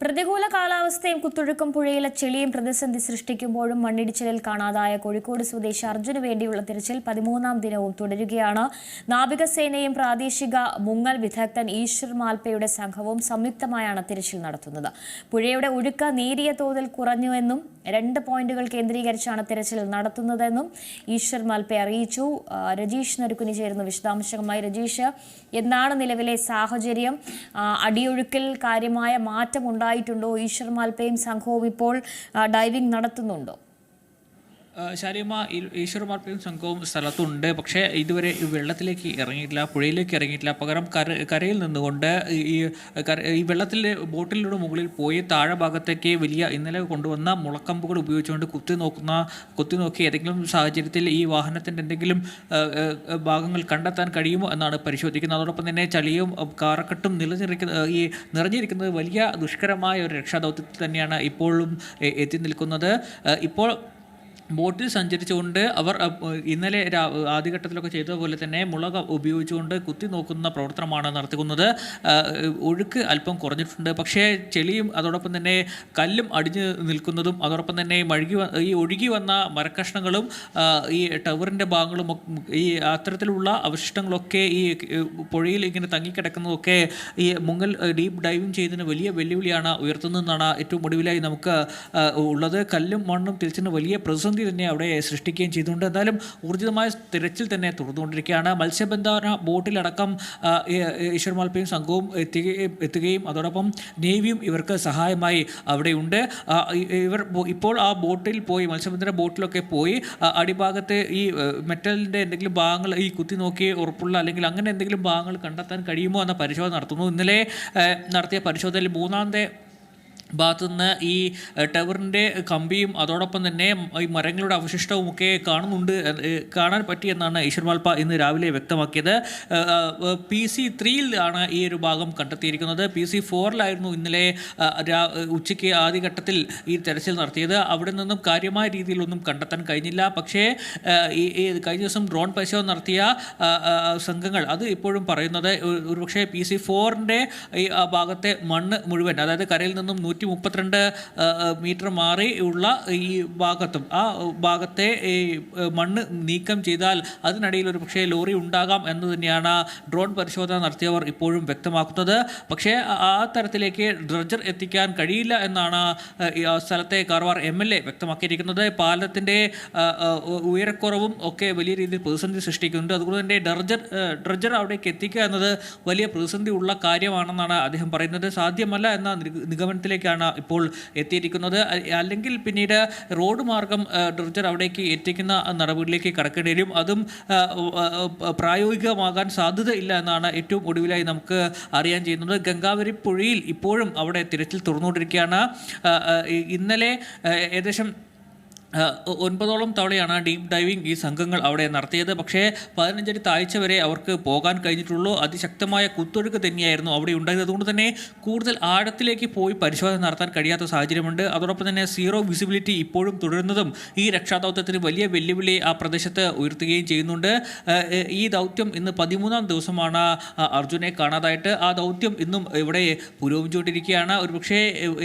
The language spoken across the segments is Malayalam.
പ്രതികൂല കാലാവസ്ഥയും കുത്തൊഴുക്കും പുഴയിലെ ചെളിയും പ്രതിസന്ധി സൃഷ്ടിക്കുമ്പോഴും മണ്ണിടിച്ചിലിൽ കാണാതായ കോഴിക്കോട് സ്വദേശി അർജുന് വേണ്ടിയുള്ള തിരച്ചിൽ പതിമൂന്നാം ദിനവും തുടരുകയാണ്. നാവികസേനയും പ്രാദേശിക മുങ്ങൽ വിദഗ്ധൻ ഈശ്വർ മാൽപ്പയുടെ സംഘവും സംയുക്തമായാണ് തിരച്ചിൽ നടത്തുന്നത്. പുഴയുടെ ഒഴുക്ക് നേരിയ തോതിൽ കുറഞ്ഞുവെന്നും രണ്ട് പോയിന്റുകൾ കേന്ദ്രീകരിച്ചാണ് തിരച്ചിൽ നടത്തുന്നതെന്നും ഈശ്വർ മാൽപ്പെ അറിയിച്ചു. രജീഷ് നരുക്കുനി ചേരുന്നു വിശദാംശങ്ങളുമായി. രജീഷ് എന്നാണ് നിലവിലെ സാഹചര്യം? അടിയൊഴുക്കിൽ കാര്യമായ മാറ്റം ഉണ്ടായിട്ടുണ്ടോ ഈശ്വർ മാൽപ്പയും സംഘവും ഇപ്പോൾ ഡൈവിംഗ് നടത്തുന്നുണ്ടോ? ശാരിയമ്മ ഈശ്വരമാർപ്പയും സംഘവും സ്ഥലത്തുണ്ട്. പക്ഷേ ഇതുവരെ വെള്ളത്തിലേക്ക് ഇറങ്ങിയിട്ടില്ല പുഴയിലേക്ക് ഇറങ്ങിയിട്ടില്ല. പകരം കര കരയിൽ നിന്നുകൊണ്ട് ഈ ഈ വെള്ളത്തിൽ ബോട്ടിലൂടെ മുകളിൽ പോയി താഴെ ഭാഗത്തേക്ക് വലിയ ഇന്നലെ കൊണ്ടുവന്ന മുളക്കമ്പുകൾ ഉപയോഗിച്ചുകൊണ്ട് കുത്തി നോക്കുന്ന കുത്തി നോക്കി ഏതെങ്കിലും സാഹചര്യത്തിൽ ഈ വാഹനത്തിന്റെ എന്തെങ്കിലും ഭാഗങ്ങൾ കണ്ടെത്താൻ കഴിയുമോ എന്നാണ് പരിശോധിക്കുന്നത്. അതോടൊപ്പം തന്നെ ചളിയും കാറക്കെട്ടും നിലനിരിക്കുന്ന ഈ നിറഞ്ഞിരിക്കുന്നത് വലിയ ദുഷ്കരമായ ഒരു രക്ഷാദൗത്യത്തിൽ തന്നെയാണ് ഇപ്പോഴും എത്തി നിൽക്കുന്നത്. ഇപ്പോൾ ബോട്ടിൽ സഞ്ചരിച്ചുകൊണ്ട് അവർ ഇന്നലെ ആദ്യഘട്ടത്തിലൊക്കെ ചെയ്തതുപോലെ തന്നെ മുളക് ഉപയോഗിച്ചുകൊണ്ട് കുത്തി നോക്കുന്ന പ്രവർത്തനമാണ് നടത്തിക്കുന്നത്. ഒഴുക്ക് അല്പം കുറഞ്ഞിട്ടുണ്ട്. പക്ഷേ ചെളിയും അതോടൊപ്പം തന്നെ കല്ലും അടിഞ്ഞു നിൽക്കുന്നതും അതോടൊപ്പം തന്നെ മഴുകി ഈ ഒഴുകി വന്ന മരക്കഷ്ണങ്ങളും ഈ ടവറിന്റെ ഭാഗങ്ങളും ഈ അത്തരത്തിലുള്ള അവശിഷ്ടങ്ങളൊക്കെ ഈ പുഴയിൽ ഇങ്ങനെ തങ്ങിക്കിടക്കുന്നതൊക്കെ ഈ മുങ്ങൽ ഡീപ്പ് ഡൈവിങ് ചെയ്തതിന് വലിയ വെല്ലുവിളിയാണ് ഉയർത്തുന്നതെന്നാണ് ഏറ്റവും ഒടുവിലായി നമുക്ക് ഉള്ളത്. കല്ലും മണ്ണും തിരിച്ചിന് വലിയ പ്രതിസന്ധി തന്നെ അവിടെ സൃഷ്ടിക്കുകയും ചെയ്തുകൊണ്ട് എന്നാലും ഊർജിതമായ തിരച്ചിൽ തന്നെ തുടർന്നുകൊണ്ടിരിക്കുകയാണ്. മത്സ്യബന്ധന ബോട്ടിലടക്കം ഈശ്വർ മാൽപ്പയും സംഘവും എത്തുകയും എത്തുകയും അതോടൊപ്പം നേവിയും ഇവർക്ക് സഹായമായി അവിടെയുണ്ട്. ഇവർ ഇപ്പോൾ ആ ബോട്ടിൽ പോയി മത്സ്യബന്ധന ബോട്ടിലൊക്കെ പോയി അടിഭാഗത്ത് ഈ മെറ്റലിന്റെ എന്തെങ്കിലും ഭാഗങ്ങൾ ഈ കുത്തി നോക്കി ഉറപ്പുള്ള അല്ലെങ്കിൽ അങ്ങനെ എന്തെങ്കിലും ഭാഗങ്ങൾ കണ്ടെത്താൻ കഴിയുമോ എന്ന പരിശോധന നടത്തുന്നു. ഇന്നലെ നടത്തിയ പരിശോധനയിൽ മൂന്നാമത്തെ ഭാഗത്തുനിന്ന് ഈ ടവറിന്റെ കമ്പിയും അതോടൊപ്പം തന്നെ ഈ മരങ്ങളുടെ അവശിഷ്ടവും ഒക്കെ കാണുന്നുണ്ട് കാണാൻ പറ്റിയെന്നാണ് ഈശ്വർ മാൽപ്പ ഇന്ന് രാവിലെ വ്യക്തമാക്കിയത്. പി സി ത്രീയിൽ ആണ് ഈ ഒരു ഭാഗം കണ്ടെത്തിയിരിക്കുന്നത്. പി സി ഫോറിലായിരുന്നു ഇന്നലെ ഉച്ചയ്ക്ക് ആദ്യഘട്ടത്തിൽ ഈ തെരച്ചിൽ നടത്തിയത്. അവിടെ നിന്നും കാര്യമായ രീതിയിലൊന്നും കണ്ടെത്താൻ കഴിഞ്ഞില്ല. പക്ഷേ ഈ കഴിഞ്ഞ ദിവസം ഡ്രോൺ പരിശോധന നടത്തിയ സംഘങ്ങൾ അത് ഇപ്പോഴും പറയുന്നത്. ഒരു- ഒരുപക്ഷേ പി സി ഫോറിന്റെ ഈ ഭാഗത്തെ മണ്ണ് മുഴുവൻ അതായത് കരയിൽ നിന്നും നൂറ്റി മുപ്പത്തിരണ്ട് മീറ്റർ മാറി ഉള്ള ഈ ഭാഗത്തും ആ ഭാഗത്തെ ഈ മണ്ണ് നീക്കം ചെയ്താൽ അതിനിടയിൽ ഒരു പക്ഷേ ലോറി ഉണ്ടാകാം എന്ന് തന്നെയാണ് ഡ്രോൺ പരിശോധന നടത്തിയവർ ഇപ്പോഴും വ്യക്തമാക്കുന്നത്. പക്ഷേ ആ- തരത്തിലേക്ക് ഡ്രഡ്ജർ എത്തിക്കാൻ കഴിയില്ല എന്നാണ് സ്ഥലത്തെ കാർവാർ എം എൽ എ വ്യക്തമാക്കിയിരിക്കുന്നത്. പാലത്തിന്റെ ഉയരക്കുറവും ഒക്കെ വലിയ രീതിയിൽ പ്രതിസന്ധി സൃഷ്ടിക്കുന്നുണ്ട്. അതുകൊണ്ട് തന്നെ ഡ്രഡ്ജർ ആ, ഡ്രഡ്ജർ അവിടേക്ക് എത്തിക്കുക എന്നത് വലിയ പ്രതിസന്ധി ഉള്ള കാര്യമാണെന്നാണ് അദ്ദേഹം പറയുന്നത്. സാധ്യമല്ല എന്ന നിഗ- നിഗമനത്തിലേക്കാണ് ഇപ്പോൾ എത്തിയിരിക്കുന്നത്. അല്ലെങ്കിൽ പിന്നീട് റോഡ് മാർഗം ഡ്രഡ്ജർ അവിടേക്ക് എത്തിക്കുന്ന നടപടിയിലേക്ക് കടക്കേണ്ടി വരും. അതും പ്രായോഗികമാകാൻ സാധ്യതയില്ല എന്നാണ് ഏറ്റവും ഒടുവിലായി നമുക്ക് അറിയാൻ ചെയ്യുന്നത്. ഗംഗാവരി പുഴയിൽ ഇപ്പോഴും അവിടെ തിരച്ചിൽ തുറന്നുകൊണ്ടിരിക്കുകയാണ്. ഇന്നലെ ഏകദേശം ഒൻപതോളം തവണയാണ് ഡീപ്പ് ഡൈവിംഗ് ഈ സംഘങ്ങൾ അവിടെ നടത്തിയത്. പക്ഷേ പതിനഞ്ചടി താഴ്ച വരെ അവർക്ക് പോകാൻ കഴിഞ്ഞിട്ടുള്ളൂ. അതിശക്തമായ കുത്തൊഴുക്ക് തന്നെയായിരുന്നു അവിടെ ഉണ്ടായത്. അതുകൊണ്ട് തന്നെ കൂടുതൽ ആഴത്തിലേക്ക് പോയി പരിശോധന നടത്താൻ കഴിയാത്ത സാഹചര്യമുണ്ട്. അതോടൊപ്പം തന്നെ സീറോ വിസിബിലിറ്റി ഇപ്പോഴും തുടരുന്നതും ഈ രക്ഷാദൗത്യത്തിന് വലിയ വെല്ലുവിളി ആ പ്രദേശത്ത് ഉയർത്തുകയും ചെയ്യുന്നുണ്ട്. ഈ ദൗത്യം ഇന്ന് പതിമൂന്നാം ദിവസമാണ് അർജുനെ കാണാതായിട്ട്. ആ ദൗത്യം ഇന്നും ഇവിടെ പുരോഗമിച്ചുകൊണ്ടിരിക്കുകയാണ്. ഒരുപക്ഷേ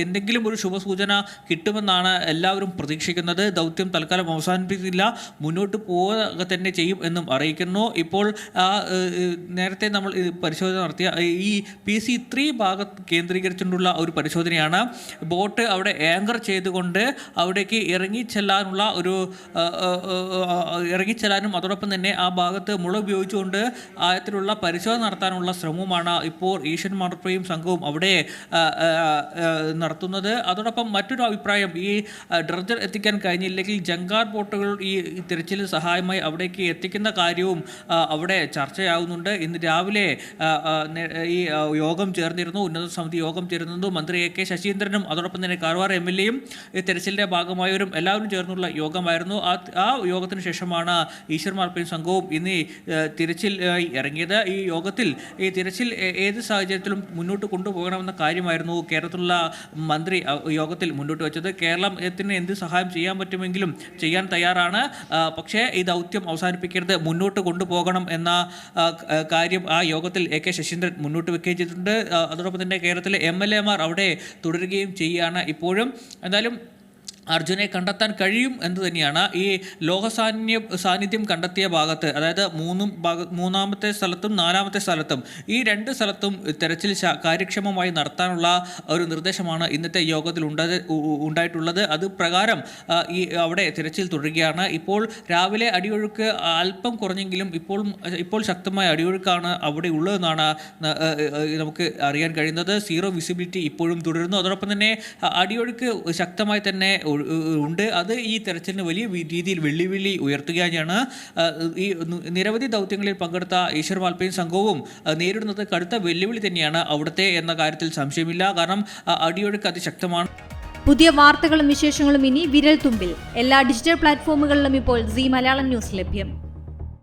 എന്തെങ്കിലും ഒരു ശുഭസൂചന കിട്ടുമെന്നാണ് എല്ലാവരും പ്രതീക്ഷിക്കുന്നത്. ദൗത്യം തൽക്കാലം അവസാനിപ്പിക്കില്ല മുന്നോട്ട് പോവുക തന്നെ ചെയ്യും എന്നും അറിയിക്കുന്നു. ഇപ്പോൾ നേരത്തെ നമ്മൾ പരിശോധന നടത്തിയ ഈ പി സി ത്രീ ഭാഗത്ത് കേന്ദ്രീകരിച്ചുകൊണ്ടുള്ള ഒരു പരിശോധനയാണ്. ബോട്ട് അവിടെ ആങ്കർ ചെയ്തുകൊണ്ട് അവിടേക്ക് ഇറങ്ങിച്ചെല്ലാനുള്ള ഒരു ഇറങ്ങിച്ചെല്ലാനും അതോടൊപ്പം തന്നെ ആ ഭാഗത്ത് മുള ഉപയോഗിച്ചുകൊണ്ട് ആയത്തിലുള്ള പരിശോധന നടത്താനുള്ള ശ്രമവുമാണ് ഇപ്പോൾ ഈഷ്യൻ മാർപ്പയും സംഘവും അവിടെ നടത്തുന്നത്. അതോടൊപ്പം മറ്റൊരു അഭിപ്രായം ഈ ഡ്രഡ്ജർ എത്തിക്കാൻ കഴിഞ്ഞില്ലെങ്കിൽ ജങ്കാർ ബോട്ടുകൾ ഈ തിരച്ചിൽ സഹായമായി അവിടേക്ക് എത്തിക്കുന്ന കാര്യവും അവിടെ ചർച്ചയാവുന്നുണ്ട്. ഇന്ന് രാവിലെ ഈ യോഗം ചേർന്നിരുന്നു. ഉന്നത സമിതി യോഗം ചേർന്നിരുന്നു. മന്ത്രി എ കെ ശശീന്ദ്രനും അതോടൊപ്പം തന്നെ കാർവാർ എം എൽ എയും ഈ തിരച്ചിലിന്റെ ഭാഗമായവരും എല്ലാവരും ചേർന്നുള്ള യോഗമായിരുന്നു. ആ ആ യോഗത്തിന് ശേഷമാണ് ഈശ്വർ മാർപ്പയും സംഘവും ഇന്ന് തിരച്ചിൽ ഇറങ്ങിയത്. ഈ യോഗത്തിൽ ഈ തിരച്ചിൽ ഏത് സാഹചര്യത്തിലും മുന്നോട്ട് കൊണ്ടുപോകണമെന്ന കാര്യമായിരുന്നു കേരളത്തിലുള്ള മന്ത്രി യോഗത്തിൽ മുന്നോട്ട് വെച്ചത്. കേരളത്തിന് എന്ത് സഹായം ചെയ്യാൻ പറ്റും പറ്റുമെങ്കിലും ചെയ്യാൻ തയ്യാറാണ്. പക്ഷേ ഈ ദൗത്യം അവസാനിപ്പിക്കരുത്. മുന്നോട്ട് കൊണ്ടുപോകണം എന്ന കാര്യം ആ യോഗത്തിൽ എ കെ ശശീന്ദ്രൻ മുന്നോട്ട് വെക്കുകയും ചെയ്തിട്ടുണ്ട്. അതോടൊപ്പം തന്നെ കേരളത്തിലെ എം എൽ എമാർ അവിടെ തുടരുകയും ചെയ്യുകയാണ് ഇപ്പോഴും. എന്തായാലും അർജുനെ കണ്ടെത്താൻ കഴിയും എന്ന് തന്നെയാണ് ഈ ലോകസാന്യ സാന്നിധ്യം കണ്ടെത്തിയ ഭാഗത്ത്. അതായത് മൂന്നും ഭാഗ മൂന്നാമത്തെ സ്ഥലത്തും നാലാമത്തെ സ്ഥലത്തും ഈ രണ്ട് സ്ഥലത്തും തെരച്ചിൽ കാര്യക്ഷമമായി നടത്താനുള്ള ഒരു നിർദ്ദേശമാണ് ഇന്നത്തെ യോഗത്തിൽ ഉണ്ടായിട്ടുള്ളത്. അത് പ്രകാരം ഈ അവിടെ തിരച്ചിൽ തുടരുകയാണ്. ഇപ്പോൾ രാവിലെ അടിയൊഴുക്ക് അല്പം കുറഞ്ഞെങ്കിലും ഇപ്പോൾ ഇപ്പോൾ ശക്തമായ അടിയൊഴുക്കാണ് അവിടെ ഉള്ളതെന്നാണ് നമുക്ക് അറിയാൻ കഴിയുന്നത്. സീറോ വിസിബിലിറ്റി ഇപ്പോഴും തുടരുന്നു. അതോടൊപ്പം തന്നെ അടിയൊഴുക്ക് ശക്തമായി തന്നെ ഉണ്ട്. അത് ഈ തെരച്ചിലിന് വലിയ രീതിയിൽ വെള്ളിവിളി ഉയർത്തുകയാണ്. ഈ നിരവധി ദൗത്യങ്ങളിൽ പങ്കെടുത്ത ഈശ്വർ വാൽപ്പയും സംഘവും നേരിടുന്നത് കടുത്ത വെല്ലുവിളി തന്നെയാണ് അവിടുത്തെ എന്ന കാര്യത്തിൽ സംശയമില്ല. കാരണം അടിയൊഴുക്ക് അതിശക്തമാണ്. പുതിയ വാർത്തകളും വിശേഷങ്ങളും ഇനി വിരൽ തുമ്പിൽ എല്ലാ ഡിജിറ്റൽ പ്ലാറ്റ്ഫോമുകളിലും ഇപ്പോൾ സി മലയാളം ന്യൂസ് ലഭ്യം.